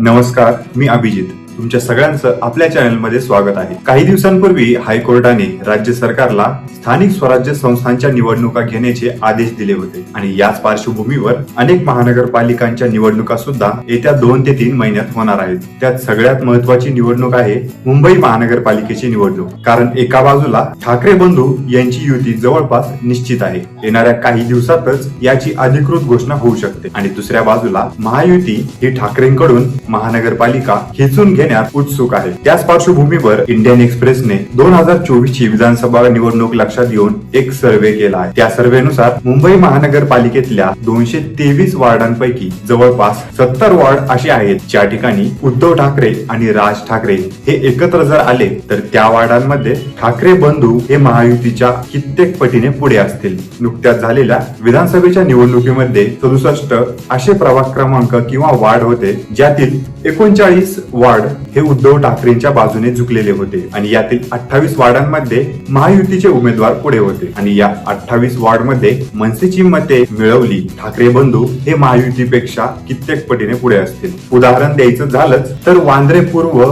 नमस्कार मी अभिजित. तुमच्या सगळ्यांचं आपल्या चॅनलमध्ये स्वागत आहे. काही दिवसांपूर्वी हायकोर्टाने राज्य सरकारला स्थानिक स्वराज्य संस्थांच्या निवडणुका घेण्याचे आदेश दिले होते. आणि याच पार्श्वभूमीवर अनेक महानगरपालिकांच्या निवडणुका सुद्धा येत्या दोन ते तीन महिन्यात होणार आहेत. त्यात सगळ्यात महत्वाची निवडणूक आहे मुंबई महानगरपालिकेची निवडणूक. कारण एका बाजूला ठाकरे बंधू यांची युती जवळपास निश्चित आहे. येणाऱ्या काही दिवसातच याची अधिकृत घोषणा होऊ शकते. आणि दुसऱ्या बाजूला महायुती ही ठाकरेंकडून महानगरपालिका खेचून घेण्यात उत्सुक आहे. त्याच पार्श्वभूमीवर इंडियन एक्सप्रेसने दोन हजार चोवीस ची विधानसभा निवडणूक लक्षात घेऊन एक सर्वे केला आहे. त्या सर्वेनुसार मुंबई महानगरपालिकेतल्या दोनशे तेवीस वार्डांपैकी जवळपास सत्तर वॉर्ड असे आहेत. ज्या ठिकाणी उद्धव ठाकरे आणि राज ठाकरे हे एकत्र जर आले तर त्या वॉर्डांमध्ये ठाकरे बंधू हे महायुतीच्या कित्येक पटीने पुढे असतील. नुकत्याच झालेल्या विधानसभेच्या निवडणुकीमध्ये सदुसष्ट असे प्रभाग क्रमांक किंवा वार्ड होते ज्यातील एकोणचाळीस वार्ड हे उद्धव ठाकरेंच्या बाजूने झुकलेले होते आणि यातील अठ्ठावीस वार्डांमध्ये महायुतीचे उमेदवार पुढे होते. आणि या अठ्ठावीस वार्डमध्ये मनसेची मते मिळवली ठाकरे बंधू हे महायुतीपेक्षा कित्येक पटीने पुढे असतील. उदाहरण द्यायचं झालंच तर वांद्रे पूर्व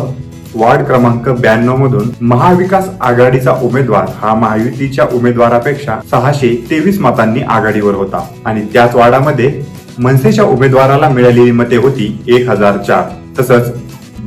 वार्ड क्रमांक ब्याण्णव मधून महाविकास आघाडीचा उमेदवार हा महायुतीच्या उमेदवारापेक्षा सहाशे तेवीस मतांनी आघाडीवर होता. आणि त्याच वार्डामध्ये मनसेच्या उमेदवाराला मिळालेली मते होती एक हजार चार. तसंच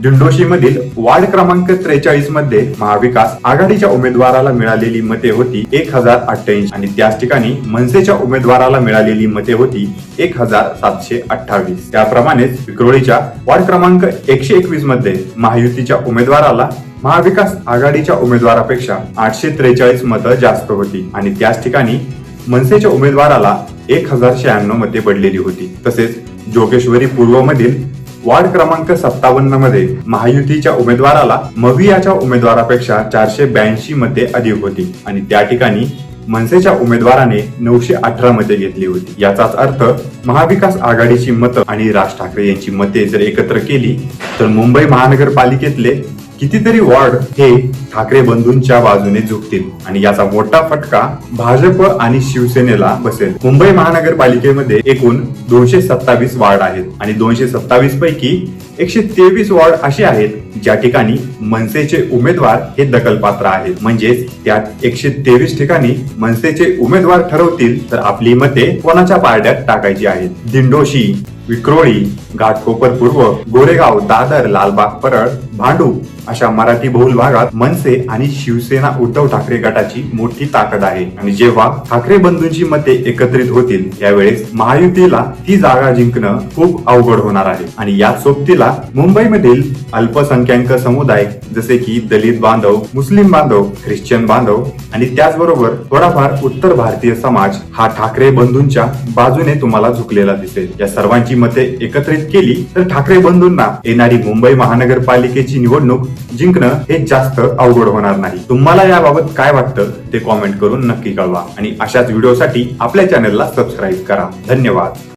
दिंडोशी मधील वार्ड क्रमांक त्रेचाळीसमध्ये महाविकास आघाडीच्या उमेदवाराला मिळालेली मते होती एक हजार अठ्ठ्याऐंशी आणि त्याच ठिकाणी मनसेच्या उमेदवाराला मिळालेली मते होती एक हजार सातशे अठ्ठावीस. त्याप्रमाणेच विक्रोळीच्या वार्ड क्रमांक एकशे एकवीसमध्ये महायुतीच्या उमेदवाराला महाविकास आघाडीच्या उमेदवारापेक्षा आठशे त्रेचाळीस मतं जास्त होती आणि त्याच ठिकाणी मनसेच्या उमेदवाराला एक हजार शहाण्णव मते पडलेली होती. तसेच जोगेश्वरी पूर्व मधील वार्ड क्रमांक सत्तावन्नमध्ये महायुतीच्या उमेदवाराला मवियाच्या उमेदवारापेक्षा चारशे ब्याऐंशी मते अधिक होती. आणि त्या ठिकाणी मनसेच्या उमेदवाराने नऊशे अठरा मते घेतली होती. याचाच अर्थ महाविकास आघाडीची मतं आणि राज ठाकरे यांची मते जर एकत्र केली तर मुंबई महानगरपालिकेतले कितीतरी वॉर्ड हे ठाकरे बंधूंच्या बाजूने झुकतील आणि याचा मोठा फटका भाजप आणि शिवसेनेला बसेल. मुंबई महानगरपालिकेमध्ये एकूण दोनशे सत्तावीस वार्ड आहेत आणि दोनशे सत्तावीस पैकी एकशे तेवीस वॉर्ड असे आहेत ज्या ठिकाणी मनसेचे उमेदवार हे दखलपात्र आहेत. म्हणजेच त्यात एकशे तेवीस ठिकाणी मनसेचे उमेदवार ठरवतील तर आपली मते कोणाच्या पारड्यात टाकायची आहेत? दिंडोशी विक्रोळी घाटकोपर पूर्व गोरेगाव दादर लालबाग परळ भांडू अशा मराठी बहुल भागात मनसे आणि शिवसेना उद्धव ठाकरे गटाची मोठी ताकद आहे. आणि जेव्हा ठाकरे बंधूंची मते एकत्रित होतील त्यावेळेस महायुतीला ती जागा जिंकणं खूप अवघड होणार आहे. आणि या सोबतीला मुंबईमधील अल्पसंख्याक समुदाय जसे की दलित बांधव मुस्लिम बांधव ख्रिश्चन बांधव आणि त्याचबरोबर थोडाफार उत्तर भारतीय समाज हा ठाकरे बंधूंच्या बाजूने तुम्हाला झुकलेला दिसेल. या सर्वांची मते एकत्रित केली तर ठाकरे बंधूंना येणारी मुंबई महानगरपालिकेची निवडणूक जिंकणं हे जास्त अवघड होणार नाही. तुम्हाला याबाबत काय वाटतं ते कॉमेंट करून नक्की कळवा. आणि अशाच व्हिडिओसाठी आपल्या चॅनलला सबस्क्राईब करा. धन्यवाद.